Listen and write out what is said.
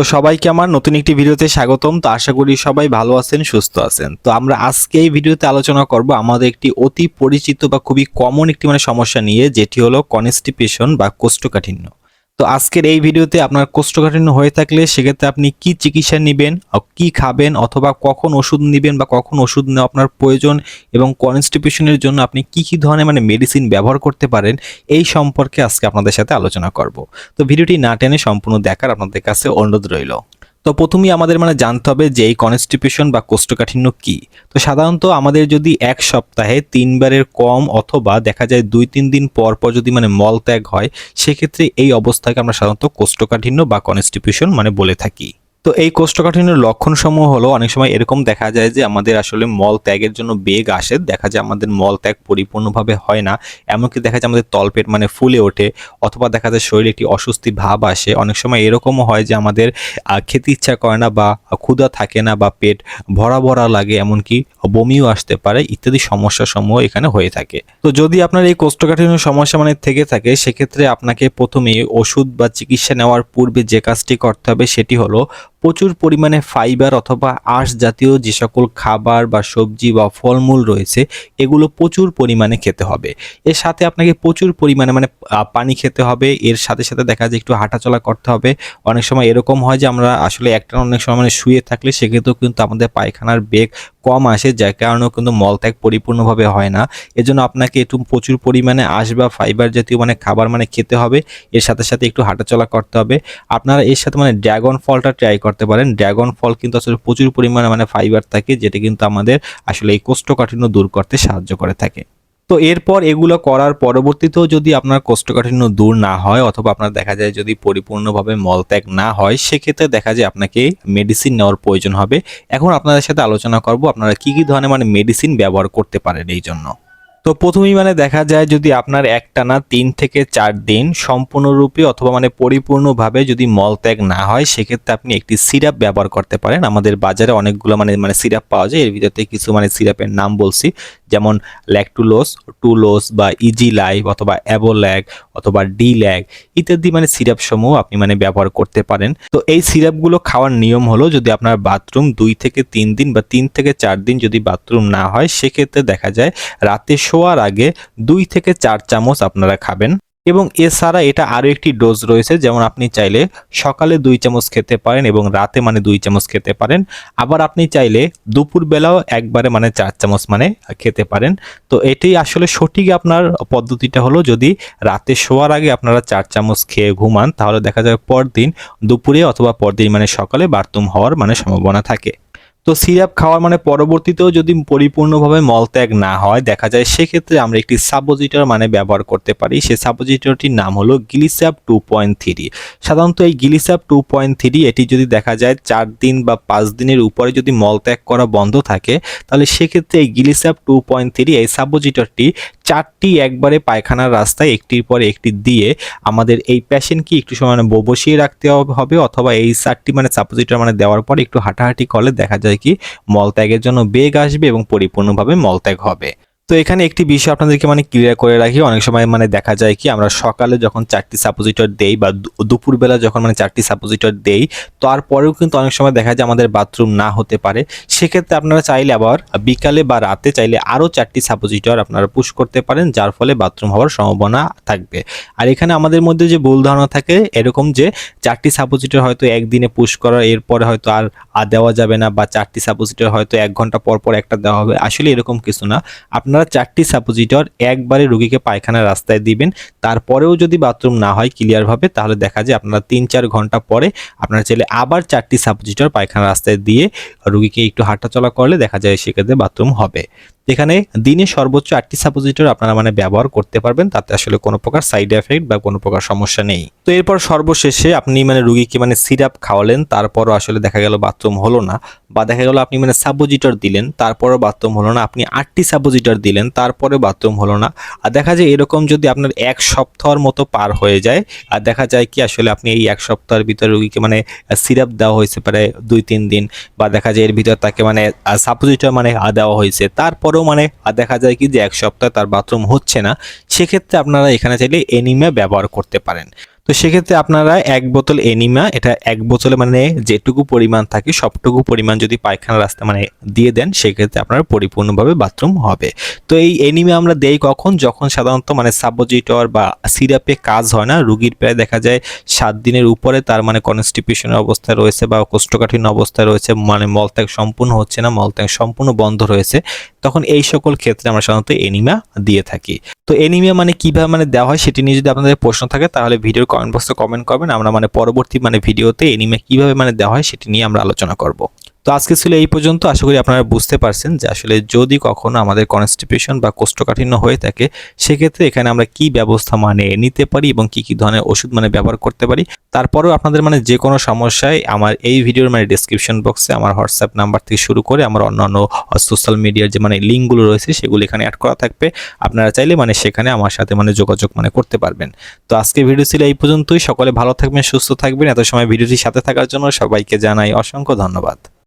তো সবাইকে আমার নতুন একটি ভিডিওতে স্বাগতম। তো আশা করি সবাই ভালো আছেন, সুস্থ আছেন। তো আমরা আজকে এই ভিডিওতে আলোচনা করব আমাদের একটি অতি পরিচিত বা খুবই কমন একটি মানে সমস্যা নিয়ে, যেটি হলো কনস্টিপেশন বা কোষ্ঠকাঠিন্য। তো আজকের এই ভিডিওতে আপনার কোষ্ঠকাঠিন্য হয়ে থাকলে সেক্ষেত্রে আপনি কি চিকিৎসা নেবেন কি খাবেন অথবা কখন ওষুধ নেবেন বা কখন ওষুধ নেওয়া আপনার প্রয়োজন এবং কনস্টিপেশনের জন্য আপনি কি কি ধরনের মানে মেডিসিন ব্যবহার করতে পারেন, এই সম্পর্কে আজকে আপনাদের সাথে আলোচনা করব। তো ভিডিওটি না টেনে সম্পূর্ণ দেখার আপনাদের কাছে অনুরোধ রইল। তো প্রথমেই আমাদের মানে জানতে হবে যে এই কনস্টিপেশন বা কোষ্ঠকাঠিন্য কি? তো সাধারণত আমাদের যদি এক সপ্তাহে তিনবারের কম অথবা দেখা যায় দুই, তিন দিন পর পর যদি মানে মল ত্যাগ হয়, সেক্ষেত্রে এই অবস্থাকে আমরা সাধারণত কোষ্ঠকাঠিন্য বা কনস্টিপেশন মানে বলে থাকি। তো এই কোষ্ঠকাঠিন্যের লক্ষণসমূহ হলো অনেক সময় এরকম দেখা যায় যে আমাদের আসলে মল ত্যাগের জন্য বেগ আসে, দেখা যায় আমাদের মল ত্যাগ পরিপূর্ণভাবে হয় না, এমনকি দেখা যায় আমাদের তলপেট মানে ফুলে ওঠে, অথবা দেখা যায় শরীরে একটি অস্বস্তি ভাব আসে। অনেক সময় এরকমও হয় যে আমাদের খেতে ইচ্ছা করে না বা ক্ষুধা থাকে না বা পেট ভরা ভরা লাগে, এমনকি বমিও আসতে পারে, ইত্যাদি সমস্যা সমূহ এখানে হয়ে থাকে। তো যদি আপনার এই কোষ্ঠকাঠিন্য সমস্যা মানে থেকে থাকে, সেক্ষেত্রে আপনাকে প্রথমে ওষুধ বা চিকিৎসা নেওয়ার পূর্বে যে কাজটি করতে হবে সেটি হলো প্রচুর পরিমাণে ফাইবার অথবা আঁশ জাতীয় যে সকল খাবার বা সবজি বা ফলমূল রয়েছে, এগুলো প্রচুর পরিমাণে খেতে হবে। এর সাথে আপনাকে প্রচুর পরিমাণে মানে পানি খেতে হবে। এর সাথে সাথে দেখা যায় একটু হাঁটাচলা করতে হবে। অনেক সময় এরকম হয় যে আমরা আসলে একটা অনেক সময় মানে শুয়ে থাকলে সেক্ষেত্রেও কিন্তু আমাদের পায়খানার বেগ কম আসে, যার কারণেও কিন্তু মলত্যাগ পরিপূর্ণভাবে হয় না। এজন্য আপনাকে একটু প্রচুর পরিমাণে আঁশ বা ফাইবার জাতীয় মানে খাবার মানে খেতে হবে। এর সাথে সাথে একটু হাঁটাচলা করতে হবে। আপনারা এর সাথে মানে ড্রাগন ফলটা ট্রাই করতে পারেন। ড্রাগন ফল কিন্তু আসলে প্রচুর পরিমাণে মানে ফাইবার থাকে, যেটা কিন্তু আমাদের আসলে এই কোষ্ঠকাঠিন্য দূর করতে সাহায্য করে থাকে। তো এরপর এগুলো করার পরবর্তীতেও যদি আপনার কোষ্ঠকাঠিন্য দূর না হয় অথবা আপনার দেখা যায় যদি পরিপূর্ণভাবে মলত্যাগ না হয়, সেক্ষেত্রে দেখা যায় আপনাকে মেডিসিন নেওয়ার প্রয়োজন হবে। এখন আপনাদের সাথে আলোচনা করব আপনারা কি কি ধরনের মানে মেডিসিন ব্যবহার করতে পারেন এই জন্য। তো প্রথমেই মানে দেখা যায় যদি আপনার একটানা তিন থেকে চার দিন সম্পূর্ণরূপে অথবা মানে পরিপূর্ণভাবে যদি মলত্যাগ না হয়, সেক্ষেত্রে আপনি একটি সিরাপ ব্যবহার করতে পারেন। আমাদের বাজারে অনেকগুলো মানে মানে সিরাপ পাওয়া যায়। এর ভিতরে কিছু মানে সিরাপের নাম বলছি। যেমন ল্যাকটুলোস, টুলোস বা ইজি লাইভ অথবা অ্যাবোল্যাগ অথবা ডি ল্যাগ ইত্যাদি মানে সিরাপ সমূহ আপনি মানে ব্যবহার করতে পারেন। তো এই সিরাপগুলো খাওয়ার নিয়ম হলো যদি আপনার বাথরুম দুই থেকে তিন দিন বা তিন থেকে চার দিন যদি বাথরুম না হয়, সেক্ষেত্রে দেখা যায় রাতে শোয়ার আগে দুই থেকে চার চামচ আপনারা খাবেন। এবং এছাড়া এটা আরও একটি ডোজ রয়েছে, যেমন আপনি চাইলে সকালে দুই চামচ খেতে পারেন এবং রাতে মানে দুই চামচ খেতে পারেন। আবার আপনি চাইলে দুপুরবেলাও একবারে মানে চার চামচ মানে খেতে পারেন। তো এটাই আসলে সঠিক আপনার পদ্ধতিটা হলো, যদি রাতে শোয়ার আগে আপনারা চার চামচ খেয়ে ঘুমান, তাহলে দেখা যায় পরদিন দুপুরে অথবা পরদিন মানে সকালে বাথরুম হওয়ার মানে সম্ভাবনা থাকে। তো সিরাপ খাওয়ার মানে পরবর্তীতেও যদি পরিপূর্ণভাবে মলত্যাগ না হয়, দেখা যায় সেক্ষেত্রে আমরা একটি সাপোজিটর মানে ব্যবহার করতে পারি। সেই সাপোজিটরটির নাম হলো গিলিস্যাপ টু পয়েন্ট থ্রি। সাধারণত এই গিলিস্যাপ টু পয়েন্ট থ্রি এটি যদি দেখা যায় চার দিন বা পাঁচ দিনের উপরে যদি মলত্যাগ করা বন্ধ থাকে, তাহলে সেক্ষেত্রে এই গিলিস্যাপ টু পয়েন্ট থ্রি এই সাপোজিটরটি চারটি একবারে পায়খানার রাস্তায় একটির পর একটি দিয়ে আমাদের এই পেশেন্টকে একটু সময় মানে বসিয়ে রাখতে হবে- হবে, অথবা এই চারটি মানে সাপোজিটর মানে দেওয়ার পর একটু হাঁটাহাঁটি করলে দেখা যায় কি? মলত্যাগের জন্য বেগ আসবে এবং পরিপূর্ণভাবে মলত্যাগ হবে। তো এখানে একটি বিষয় আপনাদেরকে মানে ক্লিয়ার করে রাখি। অনেক সময় মানে দেখা যায় কি, আমরা সকালে যখন চারটি সাপোজিটর দেই বা দুপুরবেলা যখন মানে চারটি সাপোজিটর দেই, তারপরেও কিন্তু অনেক সময় দেখা যায় আমাদের বাথরুম না হতে পারে। সেক্ষেত্রে আপনারা চাইলে আবার বিকালে বা রাতে চাইলে আরও চারটি সাপোজিটর আপনারা পুশ করতে পারেন, যার ফলে বাথরুম হওয়ার সম্ভাবনা থাকবে। আর এখানে আমাদের মধ্যে যে ভুল ধারণা থাকে, এরকম যে চারটি সাপোজিটর হয়তো একদিনে পুশ করা, এরপরে হয়তো আর আর দেওয়া যাবে না বা চারটি সাপোজিটর হয়তো এক ঘণ্টা পর পর একটা দেওয়া হবে, আসলে এরকম কিছু না। আপনারা চারটি সাপোজিটর একবারে রুগীকে পায়খানা রাস্তায় দিবেন। তারপরেও যদি বাথরুম না হয় ক্লিয়ারভাবে তাহলে দেখা যায় আপনারা তিন চার ঘণ্টা পরে আপনারা চাইলে আবার চারটি সাপোজিটর পায়খানা রাস্তায় দিয়ে রুগীকে একটু হাঁটাচলা করলে দেখা যায় সেক্ষেত্রে বাথরুম হবে। এখানে দিনে সর্বোচ্চ আটটি সাপোজিটর আপনারা মানে ব্যবহার করতে পারবেন, তাতে আসলে কোনো প্রকার সাইড এফেক্ট বা কোনো প্রকার সমস্যা নেই। তো এরপর সর্বশেষে আপনি মানে রুগীকে মানে সিরাপ খাওয়ালেন, তারপরও আসলে দেখা গেল বাথরুম হলো না বা দেখা গেল আপনি মানে সাপোজিটর দিলেন, তারপরও বাথরুম হলো না, আপনি আটটি সাপোজিটর দিলেন, তারপরে বাথরুম হলো না। আর দেখা যায় এরকম যদি আপনার এক সপ্তাহের মতো পার হয়ে যায়, আর দেখা যায় কি আসলে আপনি এই এক সপ্তাহের ভিতরে রুগীকে মানে সিরাপ দেওয়া হয়েছে প্রায় দুই তিন দিন বা দেখা যায় এর ভিতর তাকে মানে সাপোজিটর মানে দেওয়া হয়েছে। তারপরেও মানে আর দেখা যায় কি যে এক সপ্তাহ তার বাথরুম হচ্ছে না, সেক্ষেত্রে আপনারা এখানে চাইলে এনিমিয়া ব্যবহার করতে পারেন। তো সেক্ষেত্রে আপনারা এক বোতল এনিমা, এটা এক বোতলে মানে যেটুকু পরিমাণ থাকে, সবটুকু পরিমাণ যদি পায়খানা রাস্তা মানে দিয়ে দেন, সেক্ষেত্রে আপনার পরিপূর্ণভাবে বাথরুম হবে। তো এই এনিমা আমরা দেই কখন? যখন সাধারণত মানে সাবোজিটর বা সিরাপে কাজ হয় না, রুগীর প্রায় দেখা যায় সাত দিনের উপরে তার মানে কনস্টিপেশনের অবস্থায় রয়েছে বা কোষ্ঠকাঠিন্য অবস্থায় রয়েছে মানে মলত্যাগ সম্পূর্ণ হচ্ছে না, মলত্যাগ সম্পূর্ণ বন্ধ রয়েছে। তখন এই সকল ক্ষেত্রে আমরা সাধারণত এনিমা দিয়ে থাকি। তো এনিমিয়া মানে কীভাবে মানে দেওয়া হয় সেটি নিয়ে যদি আপনাদের প্রশ্ন থাকে, তাহলে ভিডিওর কমেন্ট বক্সে কমেন্ট করবেন। আমরা মানে পরবর্তী মানে ভিডিওতে এনিমিয়া কীভাবে মানে দেওয়া হয় সেটি নিয়ে আমরা আলোচনা করব। তো আজকে ছিল এই পর্যন্ত। আশা করি আপনারা বুঝতে পারছেন যে আসলে যদি কখনো আমাদের কনস্টিপেশন বা কোষ্ঠকাঠিন্য হয়ে থাকে, সেক্ষেত্রে এখানে আমরা কি ব্যবস্থা মানে নিতে পারি এবং কি কি ধরনের ওষুধ মানে ব্যবহার করতে পারি। তারপরেও আপনাদের মানে যে কোনো সমস্যায় আমার এই ভিডিওর মানে ডিসক্রিপশন বক্সে আমার হোয়াটসঅ্যাপ নাম্বার থেকে শুরু করে আমার অন্যান্য সোশ্যাল মিডিয়ার যে মানে লিঙ্কগুলো রয়েছে, সেগুলো এখানে অ্যাড করা থাকবে। আপনারা চাইলে মানে সেখানে আমার সাথে মানে যোগাযোগ মানে করতে পারবেন। তো আজকে ভিডিও ছিল এই পর্যন্তই। সকলে ভালো থাকবেন, সুস্থ থাকবেন। এত সময় ভিডিওটির সাথে থাকার জন্য সবাইকে জানাই অসংখ্য ধন্যবাদ।